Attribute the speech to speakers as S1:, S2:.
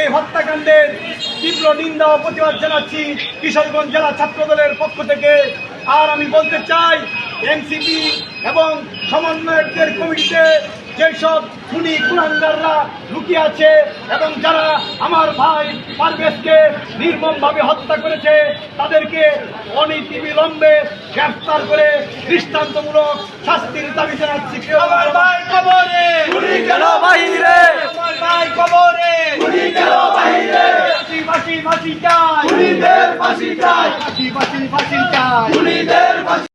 S1: এই হত্যাকাণ্ডের তীব্র নিন্দা ও প্রতিবাদ জানাচ্ছি কিশোরগঞ্জ জেলা ছাত্রদলের পক্ষ থেকে। আর আমি বলতে চাই, এনসিপি এবং সমন্বয়কদের কমিটিতে যেসব খুনি কুলাঙ্গাররা লুকিয়ে আছে এবং যারা আমার ভাই পারভেজকে নির্মমভাবে হত্যা করেছে, তাদেরকে অনীতিবিলম্বে গ্রেফতার করে দৃষ্টান্তমূলক শাস্তির দাবি জানাচ্ছি।
S2: ফাঁসি চাই।
S1: খুনিদের ফাঁসি চাই। ফাঁসি ফাঁসি